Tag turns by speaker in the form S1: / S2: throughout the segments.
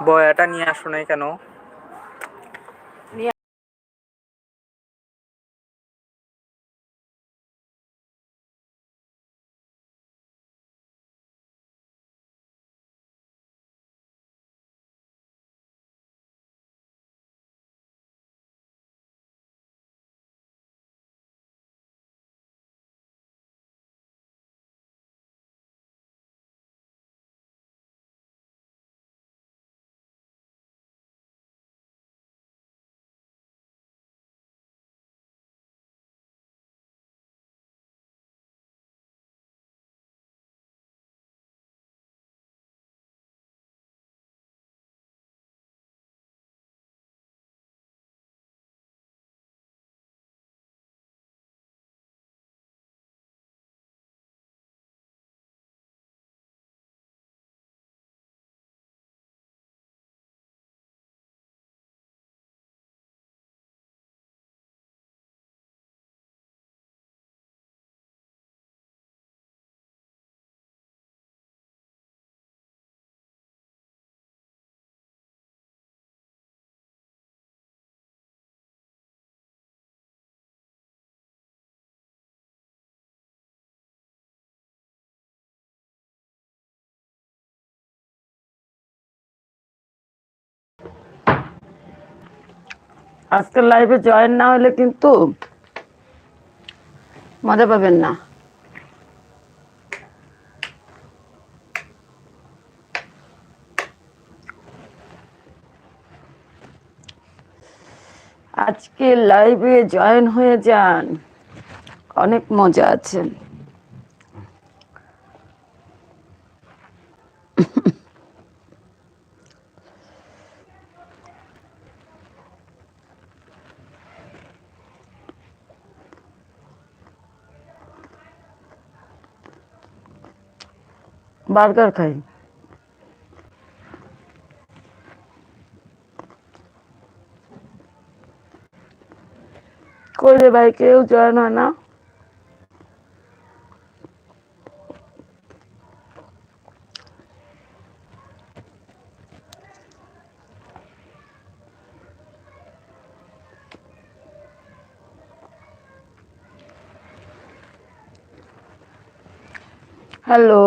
S1: বয়াটা নিয়ে আসো নাই কেন?
S2: আজকের লাইভে জয়েন না হলে কিন্তু মজা পাবেন না। আজকে লাইভে জয়েন হয়ে যান, অনেক মজা আছে। বার্গার খাই কই রে ভাই কেউ জয়েন হয় না হ্যালো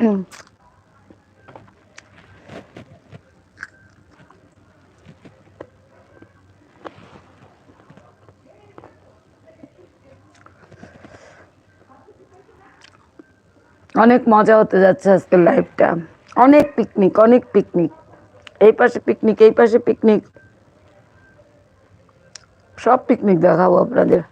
S2: অনেক মজা হতে যাচ্ছে আজকের লাইফটা অনেক পিকনিক অনেক পিকনিক এই পাশে পিকনিক এই পাশে পিকনিক সব পিকনিক দেখাবো আপনাদের।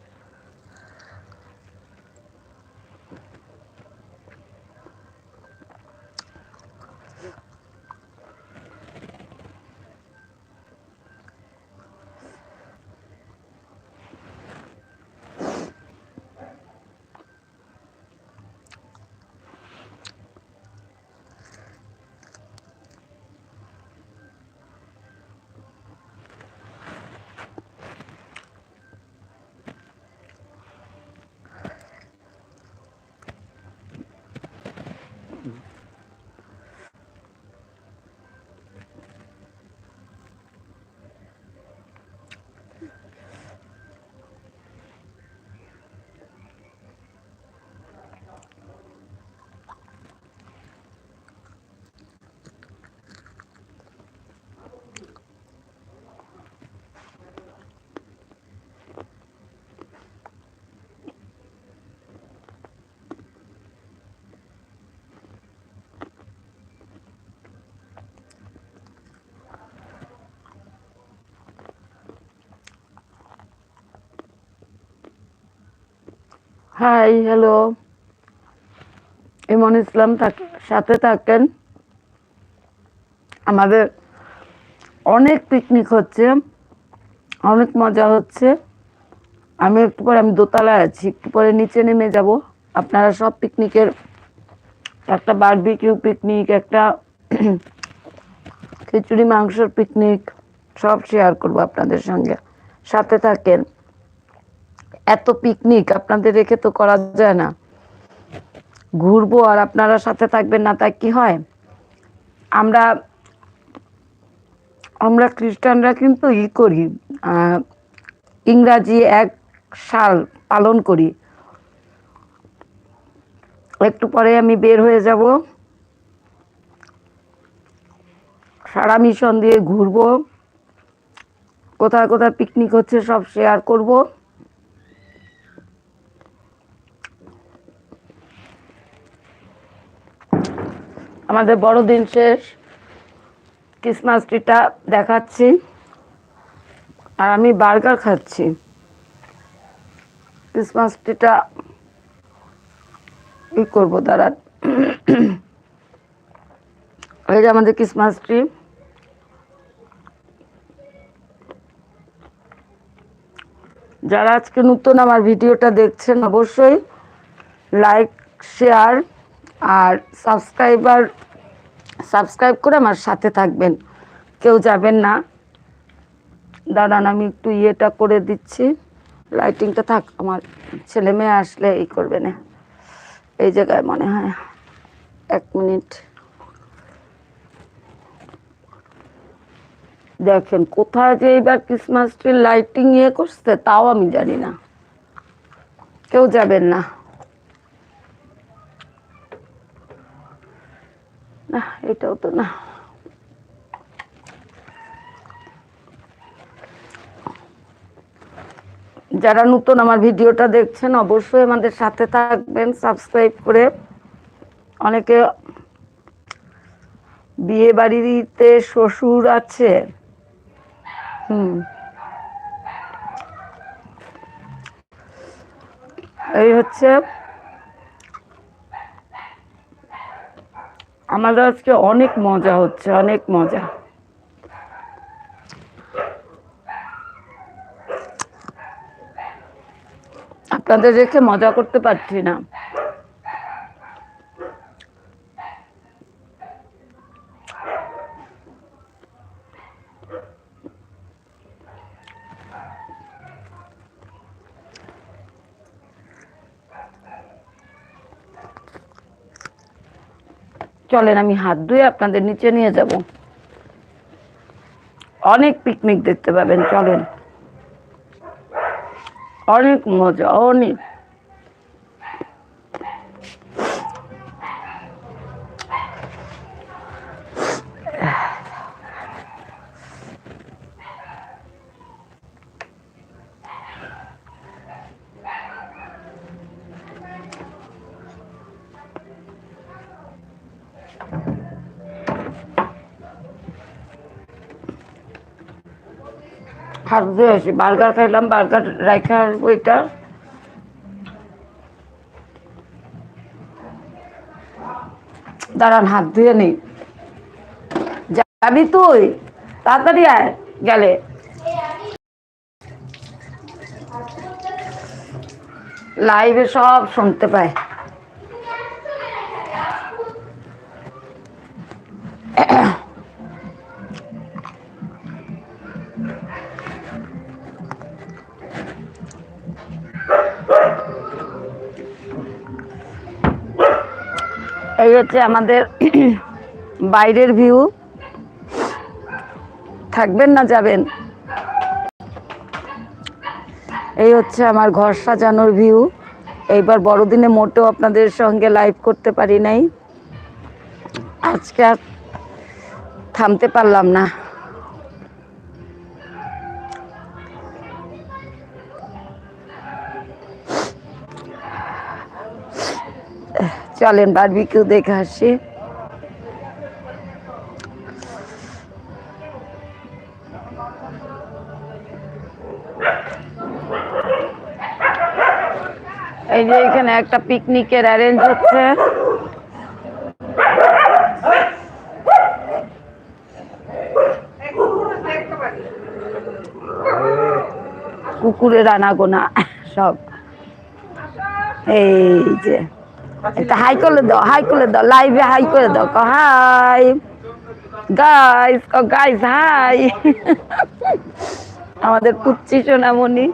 S2: হাই হ্যালো ইমন ইসলাম থাক- সাথে থাকেন। আমাদের অনেক পিকনিক হচ্ছে, অনেক মজা হচ্ছে। আমি একটু পরে, আমি দোতলায় আছি, একটু পরে নিচে নেমে যাব। আপনারা সব পিকনিকের একটা বারবিকিউ পিকনিক একটা খিচুড়ি মাংসের পিকনিক সব শেয়ার করব আপনাদের সঙ্গে। সাথে থাকেন। এত পিকনিক আপনাদের রেখে তো করা যায় না। ঘুরবো আর আপনারা সাথে থাকবেন না, তাই কি হয়? আমরা আমরা খ্রিস্টানরা কিন্তু ই করি ইংরাজি এক সাল পালন করি। একটু পরে আমি বের হয়ে যাব। সারা মিশন দিয়ে ঘুরবো। কোথায় কোথায় পিকনিক হচ্ছে সব শেয়ার করব। আমাদের বড়দিন শেষ ক্রিসমাস ট্রিটা দেখাচ্ছি। আর আমি বার্গার খাচ্ছি। ক্রিসমাস ট্রিটা ই করব দাঁড়ান এই যে আমাদের ক্রিসমাস ট্রি যারা আজকে নতুন আমার ভিডিওটা দেখছেন, অবশ্যই লাইক শেয়ার আর সাবস্ক্রাইবার সাবস্ক্রাইব করে আমার সাথে থাকবেন। কেউ যাবেন না। দাঁড়ান, আমি একটু ইয়েটা করে দিচ্ছি। লাইটিংটা থাক, আমার ছেলে মেয়ে আসলে এই করবে না। এই জায়গায় মনে হয় এক মিনিট। দেখেন, কোথায় যে এবার ক্রিসমাস ট্রি লাইটিং ইয়ে করছে, তাও আমি জানি না। কেউ যাবেন না। না, এটাও তো না। যারা নতুন আমার ভিডিওটা দেখছেন, অবশ্যই আমাদের সাথে থাকবেন সাবস্ক্রাইব করে। অনেকে বিয়ে বাড়িতে শ্বশুর আছে। হুম। এই হচ্ছে আমাদের আজকে অনেক মজা হচ্ছে অনেক মজা। আপনাদের রেখে মজা করতে পারছি না। চলেন, আমি হাত ধুয়ে আপনাদের নিচে নিয়ে যাব। অনেক পিকনিক দেখতে পাবেন, চলেন। অনেক মজা, অনেক। ধুয়ে আসি বার্গার খাইলাম, বার্গার ওইটা দাঁড়ান, হাত ধুয়ে নেই। যাবি তুই? তাড়াতাড়ি আয় গেলে। লাইভে সব শুনতে পায়। হচ্ছে আমাদের বাইরের ভিউ থাকবেন না, যাবেন। এই হচ্ছে আমার ঘর সাজানোর ভিউ এইবার বড়দিনে মোটেও আপনাদের সঙ্গে লাইভ করতে পারি নাই। আজকে আর থামতে পারলাম না। চলেন বারবিকিউ দেখে আসি। এই যে এখানে একটা পিকনিকের অ্যারেঞ্জ হচ্ছে। কুকুরের আনাগোনা সব। এই যে। এটা হাই করে দাও, হাই করে দাও লাইভে হাই করে দাও, কো হাই। গাইস কো গাইস হাই। আমাদের পুচ্ছি সোনামণি।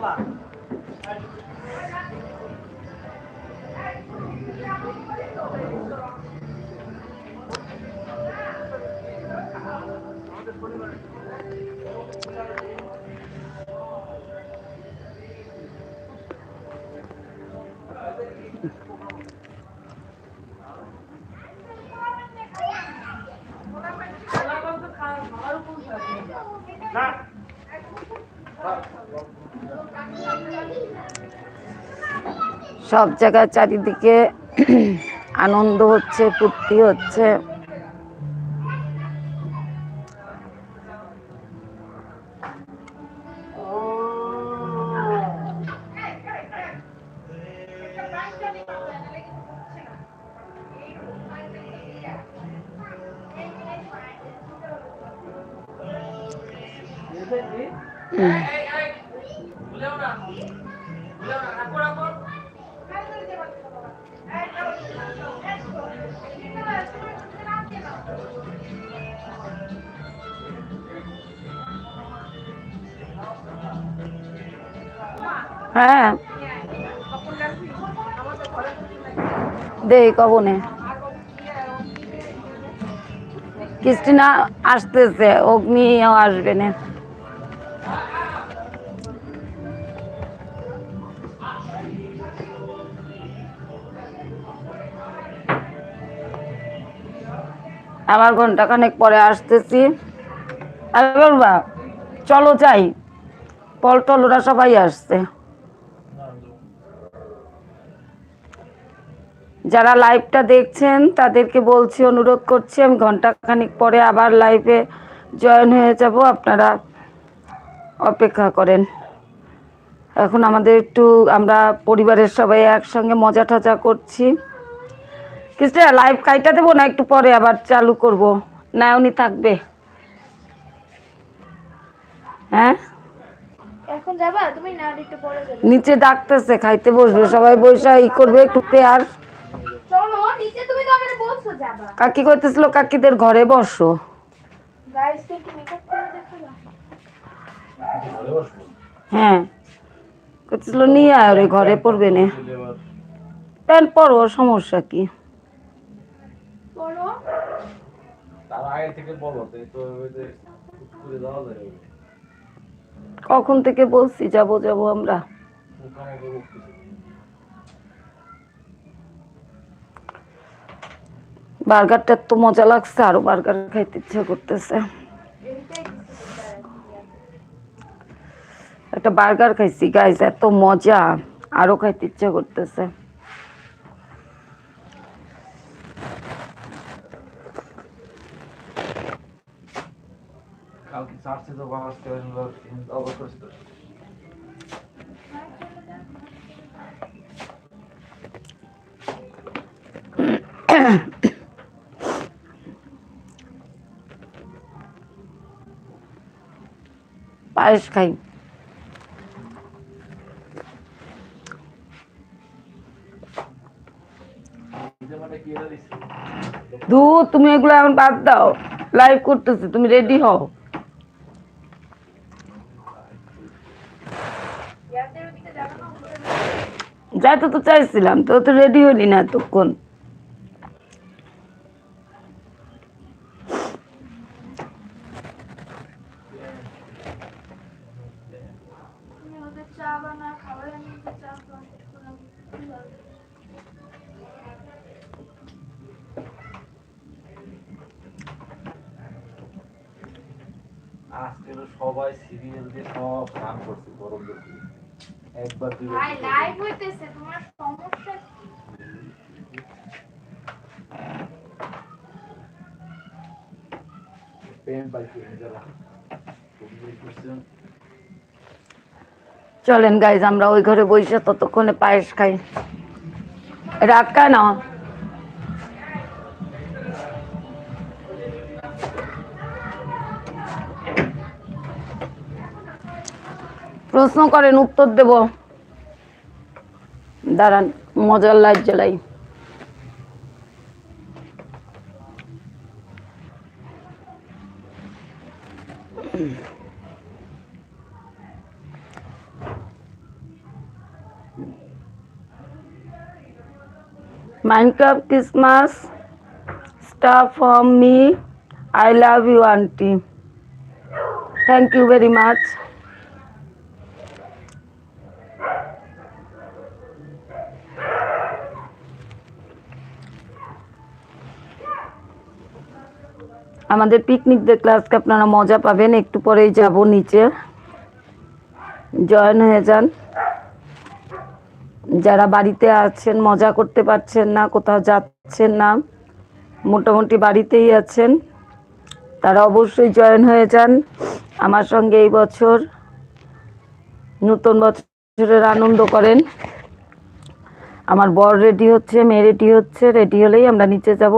S2: সব জায়গায় চারিদিকে আনন্দ হচ্ছে ফুর্তি হচ্ছে। হ্যাঁ। দে ক্রিস্টিনা আসতেছে অগ্নিও আসবে না। আবার ঘণ্টা খানেক পরে আসতেছি। আর চলো যাই। পলটল ওরা সবাই আসছে। যারা লাইভটা দেখছেন, তাদেরকে বলছি, অনুরোধ করছি, আমি ঘণ্টা খানিক পরে আবার লাইভে জয়েন হয়ে যাব। আপনারা অপেক্ষা করেন। এখন আমাদের একটু আমরা পরিবারের সবাই একসঙ্গে মজা টজা করছি। কিস্টা লাইভ কাইটা দেবো না একটু পরে আবার চালু করব? না উনি থাকবে। হ্যাঁ?
S1: এখন যাবা? তুমি না একটু পরে যাবে।
S2: নিচে ডাকতেছে খাইতে বসবে সবাই বসে ই করবে একটু পেয়ার।
S1: চলো নিচে তুমি তো আমাকে বলছো যাবা।
S2: কাকি করতেছিল কাকিদের ঘরে বসো।
S1: গাইস কে মেকআপ করে দেখাবা
S2: হ্যাঁ। করতেছিল নিয়ে আয় ওরে ঘরে পড়বে না। প্যান্ট পরো সমস্যা কি?
S1: বলো।
S3: তার আগে থেকে বলো তো করে দেওয়া
S2: কখন থেকে বলছি যাব যাব আমরা? বার্গারটা তো মজা লাগছে আরও বার্গার খাইতে ইচ্ছে করতেছে। একটা বার্গার খাইছি গাইস এত মজা আরও খাইতে ইচ্ছে করতেছে।
S3: চার্চে তো বাংলাদেশ অবস্থা করেছিল
S2: পায়েস খাই
S3: নিজে মানে কি এটা
S2: দু তুমি এগুলো এখন বাদ দাও। লাইভ করতেছি তুমি রেডি হও
S1: ইয়াদের ওদিকে যাবে না
S2: যাইতে তো চাইছিলাম তো তো রেডি হলি না এতক্ষণ। চলেন গাইজ আমরা ওই ঘরে বসে ততক্ষণে পায়েস খাই। রাগ না? প্রশ্ন করেন, উত্তর দেব। দাঁড়ান, মজার লাইট জ্বালাই। Minecraft Christmas stuff from me. I love you, auntie. Thank you very much. আমাদের পিকনিক দেখলে আজকে আপনারা মজা পাবেন একটু পরেই যাব নিচে জয়েন হয়ে যান যারা বাড়িতে আছেন, মজা করতে পারছেন না, কোথাও যাচ্ছেন না, মোটামুটি বাড়িতেই আছেন, তারা অবশ্যই জয়েন হয়ে যান। আমার সঙ্গে এই বছর নতুন বছরের আনন্দ করেন। আমার বর রেডি হচ্ছে, মেয়ে রেডি হচ্ছে, রেডি হলেই আমরা নিচে যাব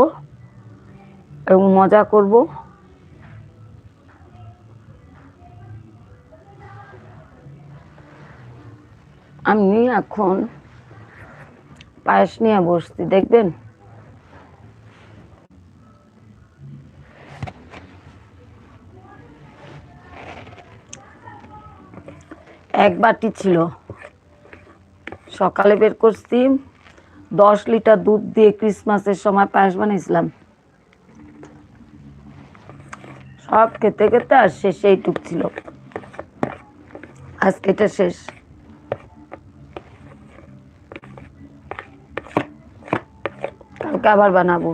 S2: এবং মজা করব। আমি এখন পায়েস নিয়ে বসছি, দেখবেন? এক বাটি ছিল। সকালে বের করছি, দশ লিটার দুধ দিয়ে ক্রিসমাসের সময় পায়েস বানিয়েছিলাম। সব খেতে খেতে আর শেষে, এইটুক ছিল। আজকে এটা শেষ। কালকে আবার বানাবো।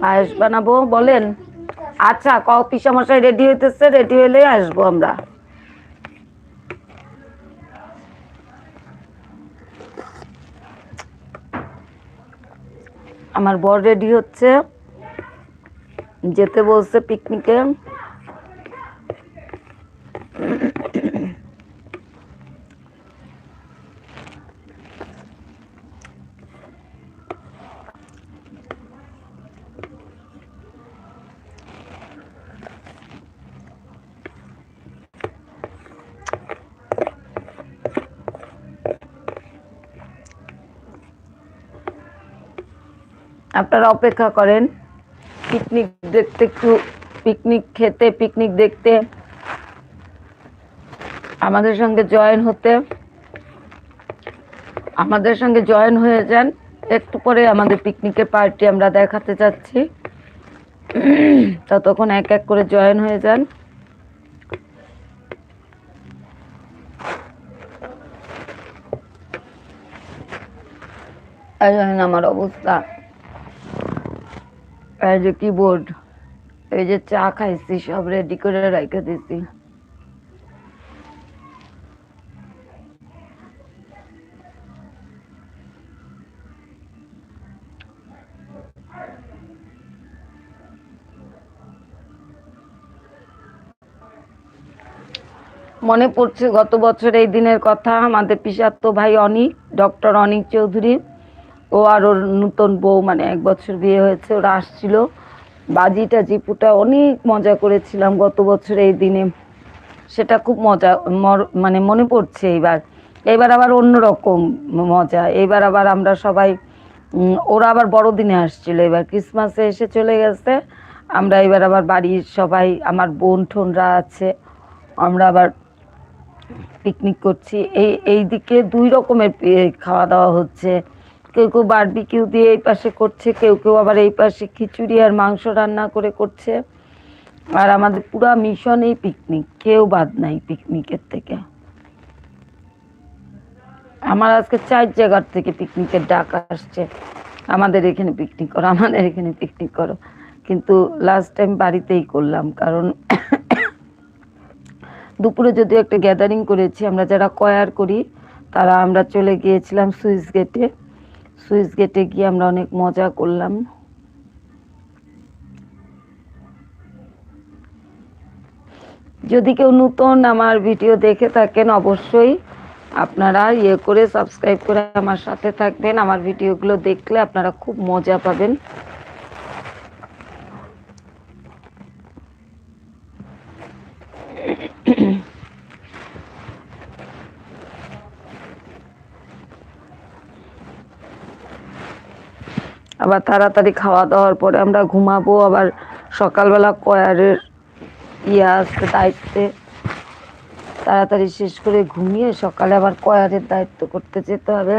S2: পায়েস বানাবো, বলেন? আচ্ছা কফি সমস্যায় রেডি হইতেছে রেডি হলে আসব আমরা। আমার বর রেডি হচ্ছে। যেতে বলছে পিকনিকে আপনারা অপেক্ষা করেন। পিকনিক দেখতে একটু, পিকনিক খেতে, পিকনিক দেখতে। আমাদের সঙ্গে জয়েন হতে। আমাদের সঙ্গে জয়েন হয়ে যান। একটু পরে আমাদের পিকনিকের পার্টি আমরা দেখাতে যাচ্ছি। ততক্ষণ এক এক করে জয়েন হয়ে যান। আমার অবস্থা। এই যে কিবোর্ড। এই যে চা খাইছি, সব রেডি করে রেখে দিছি। মনে পড়ছে গত বছর এই দিনের কথা। আমাদের পিসাত্ত ভাই অনিক ডক্টর অনিক চৌধুরী। ও আর ওর নূতন বউ মানে এক বছর বিয়ে হয়েছে, ওরা আসছিল। বাজি টাজি পুটা অনেক মজা করেছিলাম গত বছর এই দিনে। সেটা খুব মজা মানে মনে পড়ছে এইবার। এবার আবার অন্যরকম মজা। এবার আবার আমরা সবাই ওরা আবার বড়দিনে আসছিল। এবার ক্রিসমাসে এসে চলে গেছে। আমরা এবার আবার বাড়ির সবাই, আমার বোন ঠোনরা আছে, আমরা আবার পিকনিক করছি। এই এই দিকে দুই রকমের খাওয়া দাওয়া হচ্ছে। কেউ কেউ বারবিকিউ দিয়ে এই পাশে করছে, কেউ কেউ আবার এই পাশে খিচুড়ি আর মাংস রান্না করে করছে। আর আমাদের পুরা মিশন এই পিকনিক কেউ বাদ নাই পিকনিকের থেকে। আমার আজকে চার জায়গার থেকে পিকনিকের ডাক আসছে। আমাদের এখানে পিকনিক করো, আমাদের এখানে পিকনিক করো। কিন্তু লাস্ট টাইম বাড়িতেই করলাম, কারণ দুপুরে যদিও একটা গ্যাদারিং করেছি, আমরা যারা কয়ার করি, তারা আমরা চলে গিয়েছিলাম সুইচ গেটে। সুইচ গেটে গিয়ে আমরা অনেক মজা করলাম। যদি কেউ নতুন আমার ভিডিও দেখে থাকেন, অবশ্যই আপনারা ইয়ে করে সাবস্ক্রাইব করে আমার সাথে থাকবেন। আমার ভিডিওগুলো দেখলে আপনারা খুব মজা পাবেন। আবার তাড়াতাড়ি খাওয়া দাওয়ার পরে আমরা ঘুমাবো, আবার সকালবেলা কয়ারের ইয়ে আসতে দায়িত্বে। তাড়াতাড়ি শেষ করে ঘুমিয়ে সকালে আবার কয়ারের দায়িত্ব করতে যেতে হবে।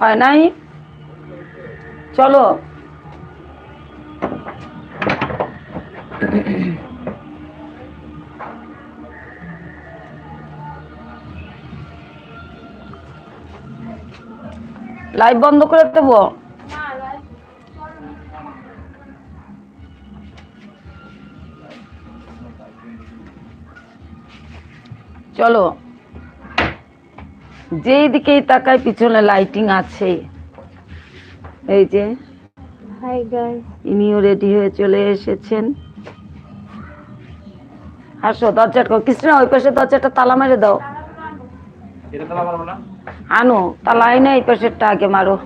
S2: হয় নাই? চলো। লাইভ বন্ধ করে দেবো?
S1: চলো।
S2: যেই দিকেই তাকায় পিছনে লাইটিং আছে। এই যে
S1: হাই গাইস
S2: ইনিও রেডি হয়ে চলে এসেছেন। আসো দরজাটা কৃষ্ণা ওই পাশে দরজাটা তালা মেরে দাও।
S3: এটা তালা মারবো না?
S2: আনো তালাই না এই পাশেরটা আগে মারো।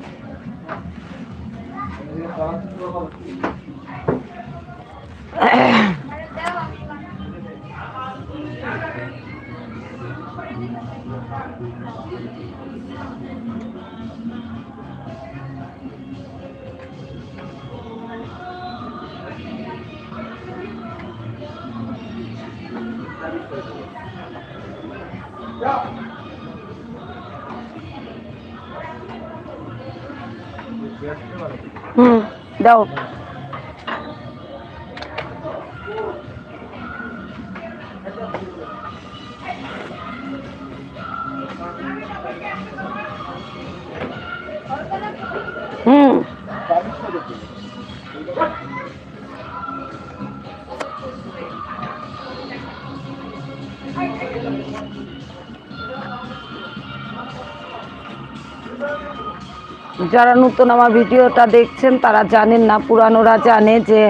S2: হুম যারা নতুন আমার ভিডিওটা দেখছেন, তারা জানেন না, পুরানোরা জানে যে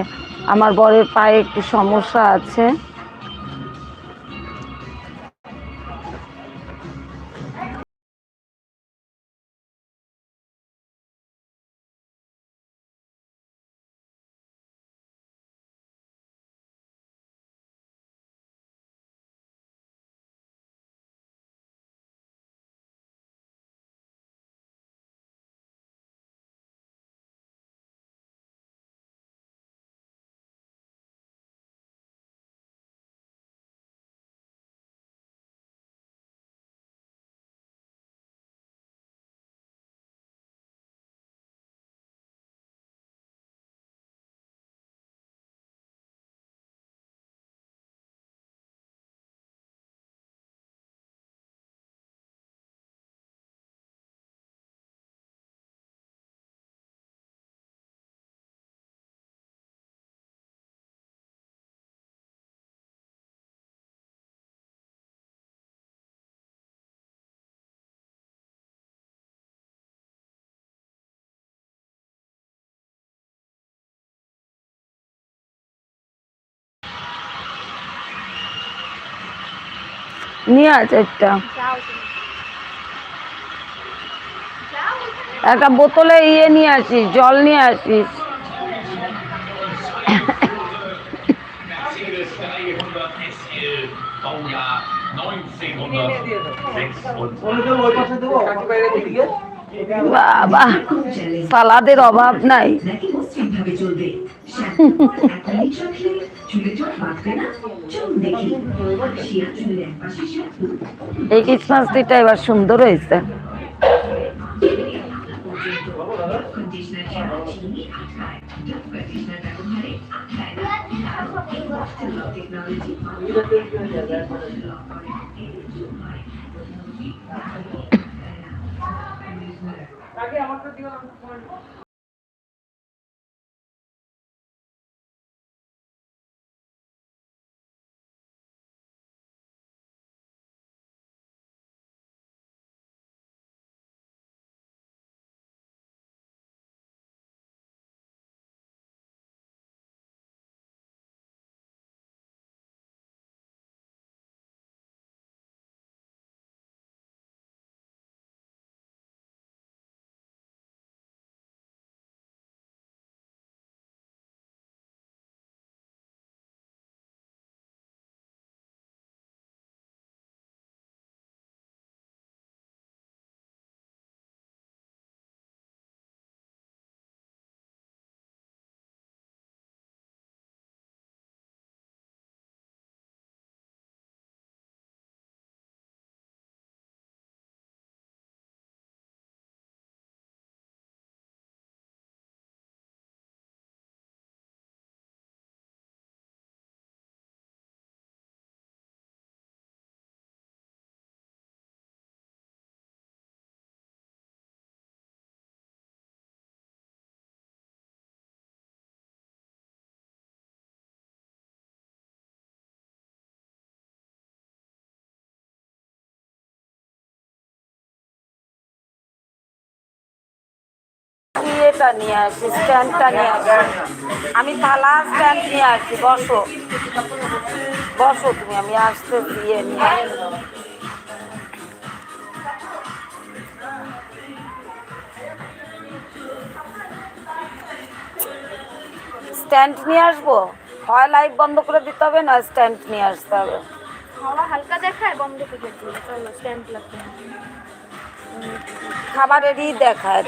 S2: আমার বরের পায়ে একটু সমস্যা আছে। নিয়ে আছে একটা বোতলে ইয়ে নিয়ে আসিস জল নিয়ে আসিস
S4: Mercedes 300 SL Baujahr 1906.
S3: ওই পাশে দেবো ওইদিকে
S2: বাবা সালাদের অভাব নাই এই ক্রিসমাস ট্রিটা এবার সুন্দর হয়েছে।
S5: কন্ডিশনার ছাড়া চিনি আটকায়
S2: ইয়েটা নিয়ে আসি স্ট্যান্ডটা নিয়ে আসি। আমি থালা স্ট্যান্ড নিয়ে আসি বসো। বসো তুমি আমি আসতে দিয়ে নিয়ে স্ট্যান্ড নিয়ে আসব? হয় লাইট বন্ধ করে দিতে হবে না স্ট্যান্ড নিয়ে আসতে হবে?
S1: হাওয়া হালকা দেখায় বন্ধ করে চলো স্ট্যাম্প লাগবে।
S2: খাবারেরই দেখায়।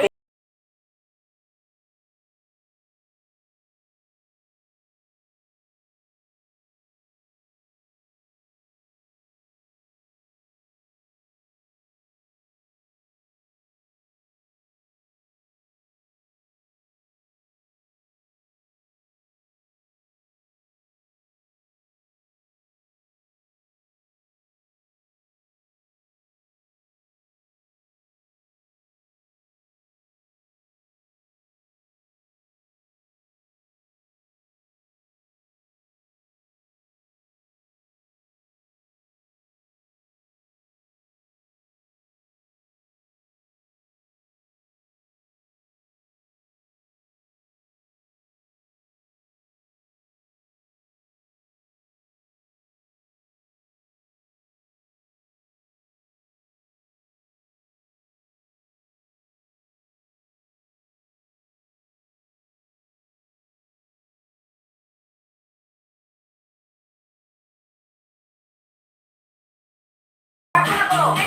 S2: 어.